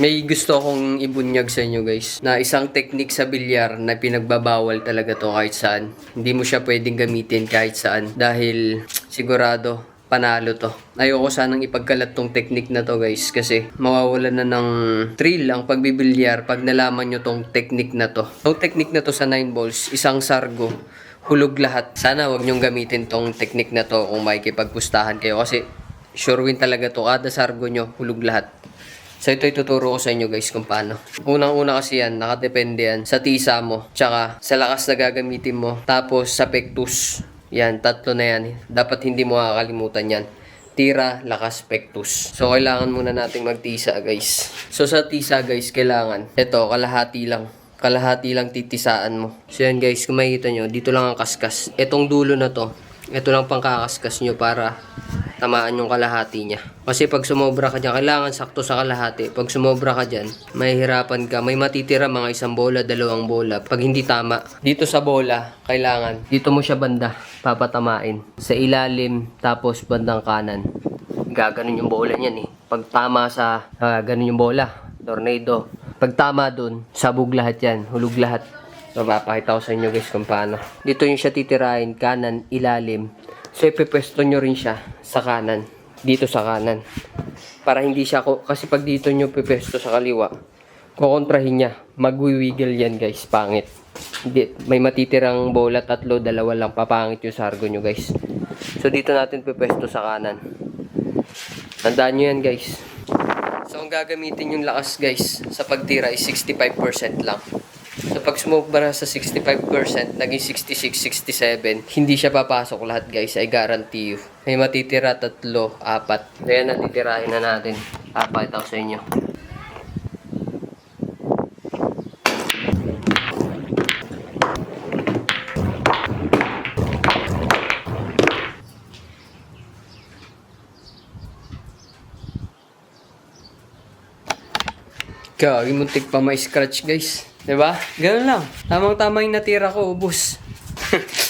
May gusto akong ibunyag sa inyo guys na isang technique sa bilyar na pinagbabawal talaga to kahit saan. Hindi mo siya pwedeng gamitin kahit saan dahil sigurado panalo to. Ayoko sanang ipagkalat tong technique na to guys kasi mawawalan na ng thrill ang pagbibilyar pag nalaman nyo tong technique na to. Tong technique na to sa 9 balls, isang sargo, hulog lahat. Sana wag nyong gamitin tong technique na to kung makikipagpustahan kayo kasi sure win talaga to. Kada sargo nyo, hulog lahat. So ito ituturo ko sa inyo guys kung paano. Unang-una kasi yan, nakadepende yan sa tisa mo, tsaka sa lakas na gagamitin mo, tapos sa pectus. Yan, tatlo na yan. Dapat hindi mo makakalimutan yan. Tira, lakas, pectus. So kailangan muna nating magtisa guys. So sa tisa guys, kailangan, ito, kalahati lang. Kalahati lang titisaan mo. So yan guys, kung makikita nyo, dito lang ang kaskas. Itong dulo na to, ito lang pang kakaskas nyo para tamaan yung kalahati niya. Kasi pag sumobra ka dyan, kailangan sakto sa kalahati. Pag sumobra ka dyan, mahihirapan ka. May matitira mga isang bola, dalawang bola. Pag hindi tama, dito sa bola, kailangan, dito mo siya banda, papatamain. Sa ilalim, tapos bandang kanan. Gaganon yung bola niyan eh. Pag tama sa, ah, ganun yung bola, tornado. Pag tama dun, sabog lahat yan, hulog lahat. So, papakita ko sa inyo guys kung paano. Dito yung siya titirahin, kanan, ilalim. So, ipipwesto nyo rin siya sa kanan. Dito sa kanan. Para hindi siya, kasi pag dito nyo pipwesto sa kaliwa, kukontrahin niya. Magwiwiggle yan guys, pangit. Hindi, may matitirang bola, tatlo, dalawa lang, papangit yung sargo nyo guys. So, dito natin pipwesto sa kanan. Tandaan nyo yan guys. So, ang gagamitin yung lakas guys sa pagtira is 65% lang. So, pag sumobra sa 65%, naging 66, 67, hindi siya papasok lahat guys, I guarantee you. May matitira tatlo, apat. So, yan, natitirahin na natin. Papakita ko sa inyo. Gagi, muntik pa may scratch guys. 'Di ba? Ganun lang. Tamang-tama yung natira ko, ubus.